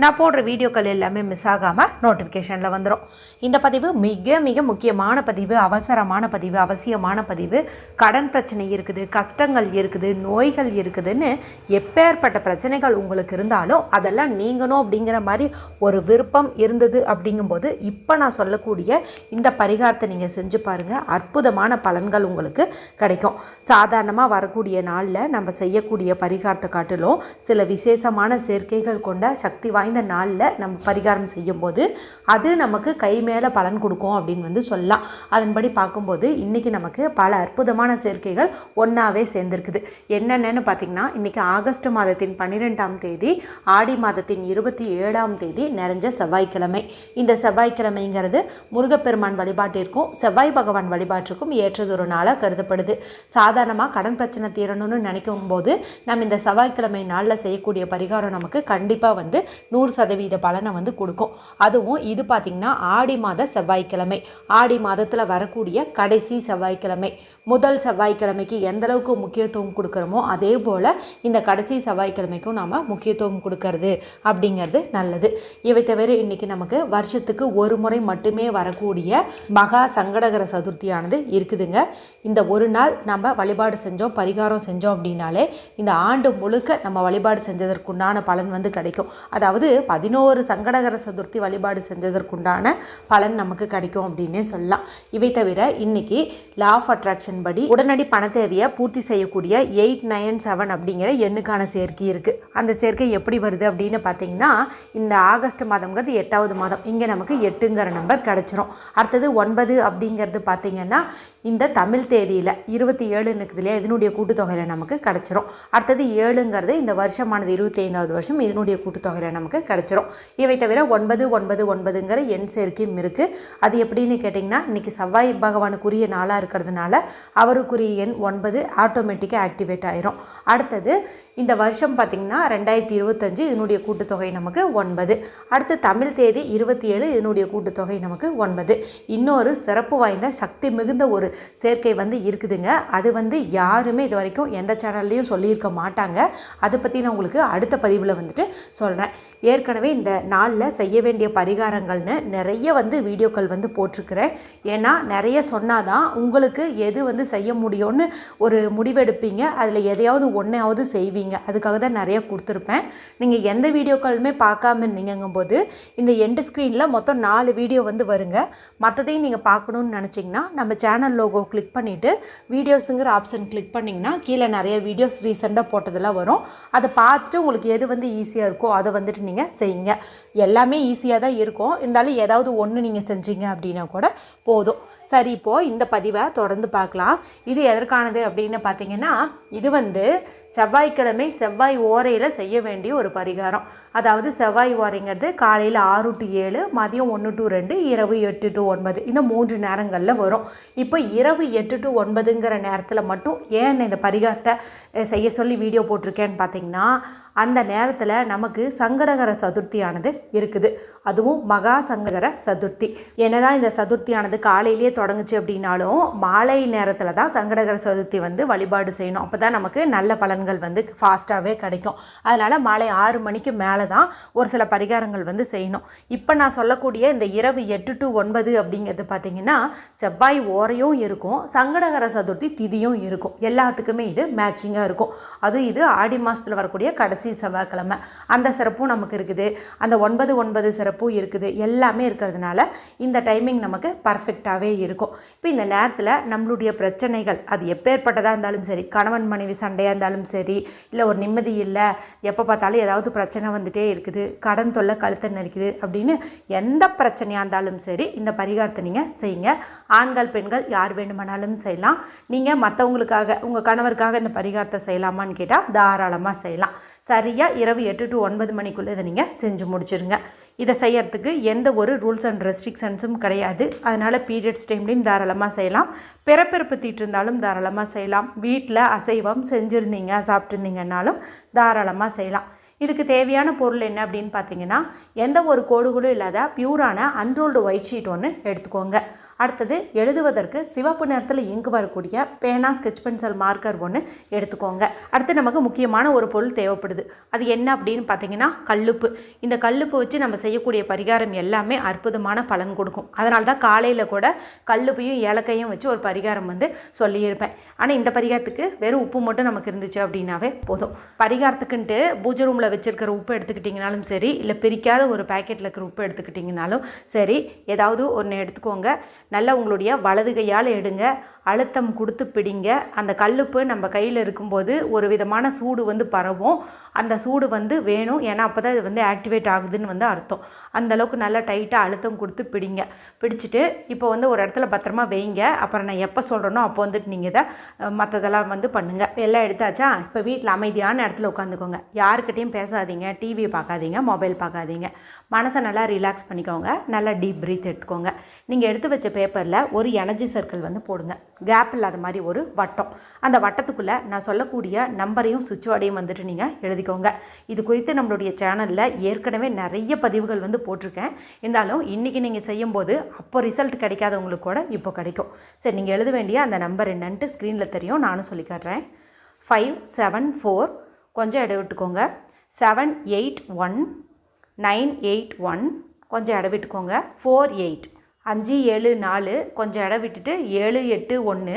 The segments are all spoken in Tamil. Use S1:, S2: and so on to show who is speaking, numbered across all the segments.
S1: நான் போடுற வீடியோக்கள் எல்லாமே மிஸ் ஆகாமல் நோட்டிஃபிகேஷனில் வந்துடும் இந்த பதிவு மிக மிக முக்கியமான பதிவு அவசரமான பதிவு அவசியமான பதிவு. கடன் பிரச்சனை இருக்குது கஷ்டங்கள் இருக்குது நோய்கள் இருக்குதுன்னு எப்பேற்பட்ட பிரச்சனைகள் உங்களுக்கு இருந்தாலும் அதெல்லாம் நீங்கணும் அப்படிங்கிற மாதிரி ஒரு விருப்பம் இருந்தது அப்படிங்கும்போது இப்போ நான் சொல்லக்கூடிய இந்த பரிகாரத்தை நீங்கள் செஞ்சு பாருங்கள் அற்புதமான பலன்கள் உங்களுக்கு கிடைக்கும். சாதாரணமாக வரக்கூடிய நாளில் நம்ம செய்யக்கூடிய பரிகாரத்தை காட்டிலும் சில விசேஷமான சேர்க்கைகள் கொண்ட சக்தி வாய்ந்த நாளில் நம்ம பரிகாரம் செய்யும்போது அது நமக்கு கை மேலே பலன் கொடுக்கும் அப்படின்னு வந்து சொல்லலாம். அதன்படி பார்க்கும்போது இன்றைக்கி நமக்கு பல அற்புதமான சேர்க்கைகள் ஒன்றாவே சேர்ந்துருக்குது. என்னென்னு பார்த்திங்கன்னா இன்றைக்கி ஆகஸ்ட் மாதத்தின் பன்னிரெண்டாம் தேதி ஆடி மாதத்தின் இருபத்தி ஏழாம் தேதி நிறைஞ்ச செவ்வாய்க்கிழமை. இந்த செவ்வாய்க்கிழமைங்கிறது முருகப்பெருமான் வழிபாட்டிற்கும் செவ்வாய் பகவான் வழிபாட்டிற்கும் ஏற்றதொரு நாளாக கருதப்படுது. சாதாரணமாக கடன் பிரச்சனை தீரணும்னு நினைக்கும் போது நம்ம இந்த செவ்வாய்க்கிழமை நாளில் செய்யக்கூடிய பரிகாரம் நமக்கு கண்டிப்பாக வந்து நூறு சதவீத பலனை வந்து கொடுக்கும். அதுவும் இது பார்த்திங்கன்னா ஆடி மாத செவ்வாய்க்கிழமை. ஆடி மாதத்தில் வரக்கூடிய கடைசி செவ்வாய்க்கிழமை. முதல் செவ்வாய்க்கிழமைக்கு எந்த அளவுக்கு முக்கியத்துவம் கொடுக்குறோமோ அதே போல் இந்த கடைசி செவ்வாய்க்கிழமைக்கும் நாம் முக்கியத்துவம் கொடுக்கறது அப்படிங்கிறது நல்லது. இவை தவிர இன்றைக்கி நமக்கு வருஷத்துக்கு ஒரு முறை மட்டுமே வரக்கூடிய மகா சங்கடகர சதுர்த்தியானது இருக்குதுங்க. இந்த ஒரு நாள் நம்ம வழிபாடு செஞ்சோம் பரிகாரம் செஞ்சோம் அப்படின்னாலே இந்த ஆண்டு முழுக்க நம்ம வழிபாடு செஞ்சதற்குண்டான பலன் வந்து கிடைக்கும். அதாவது பதினோரு சங்கடகர சதுர்த்தி வழிபாடு செஞ்சதற்குண்டான பலன் நமக்கு கிடைக்கும் அப்படின்னே சொல்லலாம். இவை தவிர இன்னைக்கு லா ஆஃப் அட்ராக்ஷன் படி உடனடி பண தேவையை பூர்த்தி செய்யக்கூடிய எயிட் நைன் செவன் அப்படிங்கிற எண்ணுக்கான சேர்க்கை இருக்குது அந்த சேர்க்கை எப்படி வருது அப்படின்னு பார்த்தீங்கன்னா இந்த ஆகஸ்ட் மாதம்ங்கிறது எட்டாவது மாதம். இங்கே நமக்கு எட்டுங்கிற நம்பர் கிடச்சிரும். அடுத்தது ஒன்பது அப்படிங்கிறது பார்த்தீங்கன்னா இந்த தமிழ் தேதியில் இருபத்தி ஏழுன்னு இருக்குது இதனுடைய கூட்டுத்தொகையில் நமக்கு கிடச்சிரும். அடுத்தது ஏழுங்கிறது இந்த வருஷமானது இருபத்தி ஐந்தாவது வருஷம். இதனுடைய கூட்டுத்தொகையில் நமக்கு கிடச்சிரும். இவை தவிர ஒன்பது ஒன்பது ஒன்பதுங்கிற எண் சேர்க்கையும் இருக்குது அது எப்படின்னு கேட்டிங்கன்னா இன்றைக்கி செவ்வாய் பகவானுக்குரிய நாளாக இருக்கிறதுனால அவருக்குரிய எண் ஒன்பது ஆட்டோமேட்டிக்காக ஆக்டிவேட் ஆயிரும். அடுத்தது இந்த வருஷம் பார்த்திங்கன்னா ரெண்டாயிரத்தி இருபத்தஞ்சு இதனுடைய கூட்டுத்தொகை நமக்கு ஒன்பது. அடுத்து தமிழ் தேதி இருபத்தி ஏழு இதனுடைய கூட்டுத்தொகை நமக்கு ஒன்பது. இன்னொரு சிறப்பு வாய்ந்த சக்தி மிகுந்த ஒரு சேர்க்கை வந்து இருக்குதுங்க. அது வந்து யாருமே இது வரைக்கும் எந்த சேனல்லையும் சொல்லியிருக்க மாட்டாங்க. அதை பற்றி நான் உங்களுக்கு அடுத்த பதிவில் வந்துட்டு சொல்கிறேன் ஏற்கனவே இந்த நாளில் செய்ய வேண்டிய பரிகாரங்கள்னு நிறைய வந்து வீடியோக்கள் வந்து போட்டிருக்கிறேன். ஏன்னா நிறைய சொன்னால் தான் உங்களுக்கு எது வந்து செய்ய முடியும்னு ஒரு முடிவெடுப்பீங்க. அதில் எதையாவது ஒன்றையாவது செய்வீங்க. அதுக்காக தான் நிறைய கொடுத்துருப்பேன். நீங்கள் எந்த வீடியோக்களுமே பார்க்காம இருந்தீங்கும்போது இந்த எண்டு ஸ்க்ரீனில் மொத்தம் நாலு வீடியோ வந்து வருங்க. மற்றதையும் நீங்கள் பார்க்கணுன்னு நினச்சிங்கன்னா நம்ம சேனல் லோகோ கிளிக் பண்ணிவிட்டு வீடியோஸுங்கிற ஆப்ஷன் கிளிக் பண்ணிங்கன்னா கீழே நிறைய வீடியோஸ் ரீசெண்டாக போட்டதெல்லாம் வரும். அதை பார்த்துட்டு உங்களுக்கு எது வந்து ஈஸியாக இருக்கோ அதை வந்துட்டு நீங்கள் செய்யுங்க. எல்லாமே ஈஸியாக தான் இருக்கும். இருந்தாலும் ஏதாவது ஒன்று நீங்கள் செஞ்சீங்க அப்படின்னா கூட போதும். சரி இப்போது இந்த பதிவை தொடர்ந்து பார்க்கலாம். இது எதற்கானது அப்படின்னு பார்த்தீங்கன்னா இது வந்து செவ்வாய்க்கிழமை செவ்வாய் ஓரையில் செய்ய வேண்டிய ஒரு பரிகாரம். அதாவது செவ்வாய் ஓரைங்கிறது காலையில் ஆறு டு ஏழு மதியம் ஒன்று டு ரெண்டு இரவு எட்டு டு ஒன்பது. இந்த மூன்று நேரங்களில் வரும். இப்போ இரவு எட்டு டு ஒன்பதுங்கிற நேரத்தில் மட்டும் ஏன் இந்த பரிகாரத்தை செய்ய சொல்லி வீடியோ போட்டிருக்கேன்னு பார்த்தீங்கன்னா அந்த நேரத்தில் நமக்கு சங்கடகர சதுர்த்தியானது இருக்குது. அதுவும் மகா சங்கடகர சதுர்த்தி. என்னதான் இந்த சதுர்த்தியானது காலையிலேயே தொடங்குச்சு அப்படின்னாலும் மாலை நேரத்தில் தான் சங்கடகர சதுர்த்தி வந்து வழிபாடு செய்யணும். அப்போ தான் நமக்கு நல்ல பலன்கள் வந்து ஃபாஸ்ட்டாகவே கிடைக்கும். அதனால் மாலை ஆறு மணிக்கு மேலே தான் ஒரு சில பரிகாரங்கள் வந்து செய்யணும். இப்போ நான் சொல்லக்கூடிய இந்த இரவு எட்டு டு ஒன்பது அப்படிங்கிறது பார்த்திங்கன்னா செவ்வாய் ஓரையும் இருக்கும் சங்கடகர சதுர்த்தி திதியும் இருக்கும். எல்லாத்துக்குமே இது மேட்சிங்காக இருக்கும். அதுவும் இது ஆடி மாதத்தில் வரக்கூடிய கடைசி செவ்வாய்க்கிழமை. அந்த சிறப்பும் நமக்கு இருக்குது. அந்த ஒன்பது ஒன்பது சிறப்பும் இருக்குது. எல்லாமே இருக்கிறதுனால இந்த டைமிங் நமக்கு பர்ஃபெக்டாகவே இருக்கும். இப்போ இந்த நேரத்தில் நம்மளுடைய பிரச்சனைகள் அது எப்பேற்பட்டதாக இருந்தாலும் சரி கணவன் மனைவி சண்டையாக இருந்தாலும் சரி இல்லை ஒரு நிம்மதி இல்லை எப்போ பார்த்தாலும் ஏதாவது பிரச்சனை வந்து வந்துட்டே இருக்குது. கடன் தொல்லை கழுத்தை நெரிக்குது அப்படின்னு எந்த பிரச்சனையாக இருந்தாலும் சரி இந்த பரிகாரத்தை நீங்கள் செய்யுங்க. ஆண்கள் பெண்கள் யார் வேண்டுமானாலும் செய்யலாம். நீங்கள் மற்றவங்களுக்காக உங்கள் கணவருக்காக இந்த பரிகாரத்தை செய்யலாமான்னு கேட்டால் தாராளமாக செய்யலாம். சரியாக இரவு எட்டு டு ஒன்பது மணிக்குள்ளே இதை நீங்கள் செஞ்சு முடிச்சிருங்க. இதை செய்யறதுக்கு எந்த ஒரு ரூல்ஸ் அண்ட் ரெஸ்ட்ரிக்ஷன்ஸும் கிடையாது. அதனால் பீரியட்ஸ் டைம்லேயும் தாராளமாக செய்யலாம். பிறப்பிறப்பு தீட்டு இருந்தாலும் தாராளமாக செய்யலாம். வீட்டில் அசைவம் செஞ்சுருந்தீங்க சாப்பிட்ருந்தீங்கன்னாலும் தாராளமாக செய்யலாம். இதுக்கு தேவையான பொருள் என்ன அப்படின்னு பார்த்தீங்கன்னா எந்த ஒரு கோடுகளும் இல்லாத பியூரான அன்ரோல்டு ஒயிட் ஷீட் ஒன்று எடுத்துக்கோங்க. அடுத்தது எழுதுவதற்கு சிவப்பு நிறத்தில் இங்கு வரக்கூடிய பேனா ஸ்கெச் பென்சில் மார்க்கர் ஒன்று எடுத்துக்கோங்க. அடுத்து நமக்கு முக்கியமான ஒரு பொருள் தேவைப்படுது. அது என்ன அப்படின்னு பார்த்தீங்கன்னா கல்லுப்பு. இந்த கல்லுப்பு வச்சு நம்ம செய்யக்கூடிய பரிகாரம் எல்லாமே அற்புதமான பலன் கொடுக்கும். அதனால தான் காலையில் கூட கல்லுப்பையும் ஏலக்கையும் வச்சு ஒரு பரிகாரம் வந்து சொல்லியிருப்பேன். ஆனால் இந்த பரிகாரத்துக்கு வெறும் உப்பு மட்டும் நமக்கு இருந்துச்சு அப்படின்னாவே போதும். பரிகாரத்துக்குன்ட்டு பூஜை ரூமில் வச்சுருக்கிற உப்பு எடுத்துக்கிட்டிங்கனாலும் சரி இல்லை பிரிக்காத ஒரு பேக்கெட்டில் இருக்கிற உப்பு எடுத்துக்கிட்டிங்கனாலும் சரி ஏதாவது ஒன்று எடுத்துக்கோங்க. நல்லா உங்களுடைய வலது கையால் எடுங்க. அழுத்தம் கொடுத்து பிடிங்க. அந்த கல்லுப்பு நம்ம கையில் இருக்கும்போது ஒரு விதமான சூடு வந்து பரவும். அந்த சூடு வந்து வேணும். ஏன்னா அப்போ தான் இது வந்து ஆக்டிவேட் ஆகுதுன்னு வந்து அர்த்தம். அந்தளவுக்கு நல்லா டைட்டாக அழுத்தம் கொடுத்து பிடிங்க. பிடிச்சிட்டு இப்போ வந்து ஒரு இடத்துல பத்திரமா வைங்க. அப்புறம் நான் எப்போ சொல்கிறேனோ அப்போ வந்துட்டு நீங்கள் இதை மற்றதெல்லாம் வந்து பண்ணுங்கள் எல்லாம் எடுத்தாச்சா? இப்போ வீட்டில் அமைதியான இடத்துல உட்காந்துக்கோங்க. யாருக்கிட்டேயும் பேசாதீங்க. டிவி பார்க்காதீங்க. மொபைல் பார்க்காதீங்க. மனசை நல்லா ரிலாக்ஸ் பண்ணிக்கோங்க. நல்லா டீப் ப்ரீத் எடுத்துக்கோங்க. நீங்கள் எடுத்து வச்ச பேப்பரில் ஒரு எனர்ஜி சர்க்கிள் வந்து போடுங்க. கேப் இல்லாத மாதிரி ஒரு வட்டம். அந்த வட்டத்துக்குள்ளே நான் சொல்லக்கூடிய நம்பரையும் சுவிட்ச் வார்டையும் வந்துட்டு நீங்கள் எழுதிக்கோங்க. இது குறித்து நம்மளுடைய சேனலில் ஏற்கனவே நிறைய பதிவுகள் வந்து போட்டிருக்கேன். இருந்தாலும் இன்றைக்கி நீங்கள் செய்யும்போது அப்போ ரிசல்ட் கிடைக்காதவங்களுக்கு கூட இப்போ கிடைக்கும். சரி நீங்கள் எழுத வேண்டிய அந்த நம்பர் என்னன்ட்டு ஸ்க்ரீனில் தெரியும். நானும் சொல்லி காட்டுறேன். ஃபைவ் செவன் ஃபோர் கொஞ்சம் இடம் விட்டுக்கோங்க. Seven eight one nine eight one கொஞ்சம் இடம் விட்டுக்கோங்க. ஃபோர் எயிட் அஞ்சு ஏழு நாலு கொஞ்சம் இடம் விட்டுட்டு ஏழு எட்டு ஒன்று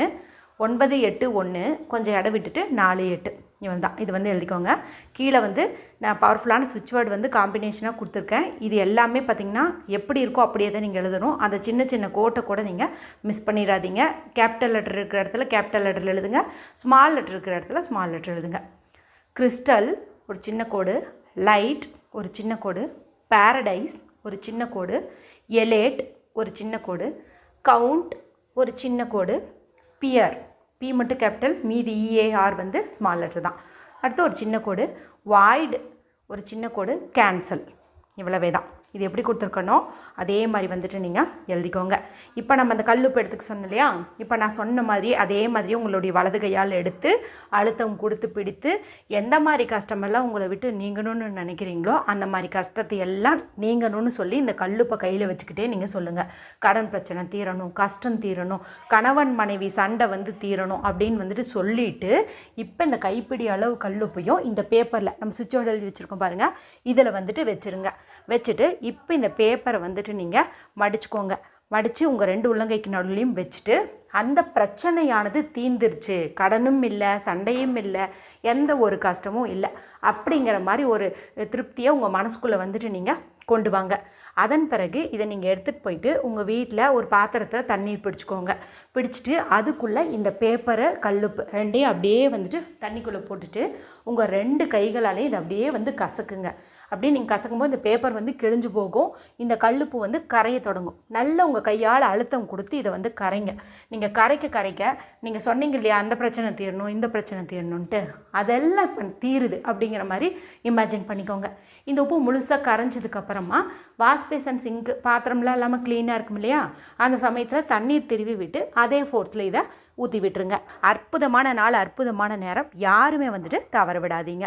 S1: ஒன்பது எட்டு ஒன்று கொஞ்சம் இடம் விட்டுட்டு நாலு எட்டு. இவன் தான் இது வந்து எழுதிக்கோங்க. கீழே வந்து நான் பவர்ஃபுல்லான ஸ்விட்ச் வேர்டு வந்து காம்பினேஷனாக கொடுத்துருக்கேன். இது எல்லாமே பார்த்திங்கன்னா எப்படி இருக்கோ அப்படியே தான் நீங்கள் எழுதணும். அந்த சின்ன சின்ன கோட்டை கூட நீங்கள் மிஸ் பண்ணிடாதீங்க. கேபிட்டல் லெட்டர் இருக்கிற இடத்துல கேபிட்டல் லெட்டர் எழுதுங்க. ஸ்மால் லெட்டர் இருக்கிற இடத்துல ஸ்மால் லெட்டர் எழுதுங்க. கிறிஸ்டல் ஒரு சின்ன கோடு லைட் ஒரு சின்ன கோடு பேரடைஸ் ஒரு சின்ன கோடு எலேட் ஒரு சின்ன கோடு. கவுண்ட் ஒரு சின்ன கோடு. பியர் பி மட்டும் கேபிட்டல் மீதி இஏஆர் வந்து ஸ்மால் லெட்டர் தான். அடுத்து ஒரு சின்ன கோடு. வாய்டு ஒரு சின்ன கோடு. கேன்சல் இவ்வளவே தான் இது எப்படி கொடுத்துருக்கணும் அதே மாதிரி வந்துட்டு நீங்கள் எழுதிக்கோங்க. இப்போ நம்ம அந்த கல்லுப்பு எடுத்துக்க சொன்னோம் இல்லையா? இப்போ நான் சொன்ன மாதிரி அதே மாதிரி உங்களுடைய வலது கையால் எடுத்து அழுத்தம் கொடுத்து பிடித்து எந்த மாதிரி கஷ்டமெல்லாம் உங்களை விட்டு நீங்கணும்னு நினைக்கிறீங்களோ அந்த மாதிரி கஷ்டத்தை எல்லாம் நீங்கணும்னு சொல்லி இந்த கல்லுப்பை கையில் வச்சுக்கிட்டே நீங்கள் சொல்லுங்கள் கடன் பிரச்சனை தீரணும் கஷ்டம் தீரணும் கணவன் மனைவி சண்டை வந்து தீரணும் அப்படின்னு வந்துட்டு சொல்லிட்டு இப்போ இந்த கைப்பிடி அளவு கல்லுப்பையும் இந்த பேப்பரில் நம்ம சுவிட்சோட எழுதி வச்சுருக்கோம் பாருங்கள் இதில் வந்துட்டு வச்சுருங்க. வச்சுட்டு இப்போ இந்த பேப்பரை வந்துட்டு நீங்கள் மடிச்சுக்கோங்க. மடித்து உங்கள் ரெண்டு உள்ளங்கைக்கு நடுவுலையும் வச்சுட்டு அந்த பிரச்சனையானது தீந்துருச்சு கடனும் இல்லை சண்டையும் இல்லை எந்த ஒரு கஷ்டமும் இல்லை. அப்படிங்கிற மாதிரி ஒரு திருப்தியை உங்கள் மனசுக்குள்ளே வந்துட்டு நீங்கள் கொண்டு வாங்க. அதன் பிறகு இதை நீங்கள் எடுத்துகிட்டு போயிட்டு உங்கள் வீட்டில் ஒரு பாத்திரத்தில் தண்ணீர் பிடிச்சிக்கோங்க. பிடிச்சிட்டு அதுக்குள்ளே இந்த பேப்பரை கல்லுப்பு ரெண்டையும் அப்படியே வந்துட்டு தண்ணிக்குள்ளே போட்டுட்டு உங்கள் ரெண்டு கைகளாலேயும் இதை அப்படியே வந்து கசக்குங்க. அப்படியே நீங்கள் கசக்கும்போது இந்த பேப்பர் வந்து கிழிஞ்சு போகும். இந்த கல்லுப்பு வந்து கரைய தொடங்கும். நல்ல உங்கள் கையால் அழுத்தம் கொடுத்து இதை வந்து கரைங்க. நீங்கள் கரைக்க கரைக்க நீங்கள் சொன்னீங்க இல்லையா அந்த பிரச்சனை தீரணும் இந்த பிரச்சனை தீரணுன்ட்டு அதெல்லாம் இப்போ தீருது அப்படிங்கிற மாதிரி இமேஜின் பண்ணிக்கோங்க. இந்த உப்பு முழுசாக கரைஞ்சதுக்கப்புறமா வாஷ் பேசன் சிங்க் பாத்திரம்லாம் இல்லாமல் க்ளீனாக இருக்கும் இல்லையா? அந்த சமயத்தில் தண்ணீர் திருவி விட்டு அதே ஃபோர்ஸில் இதை ஊற்றி விட்டுருங்க. அற்புதமான நாள் அற்புதமான நேரம். யாருமே வந்துட்டு தவற விடாதீங்க.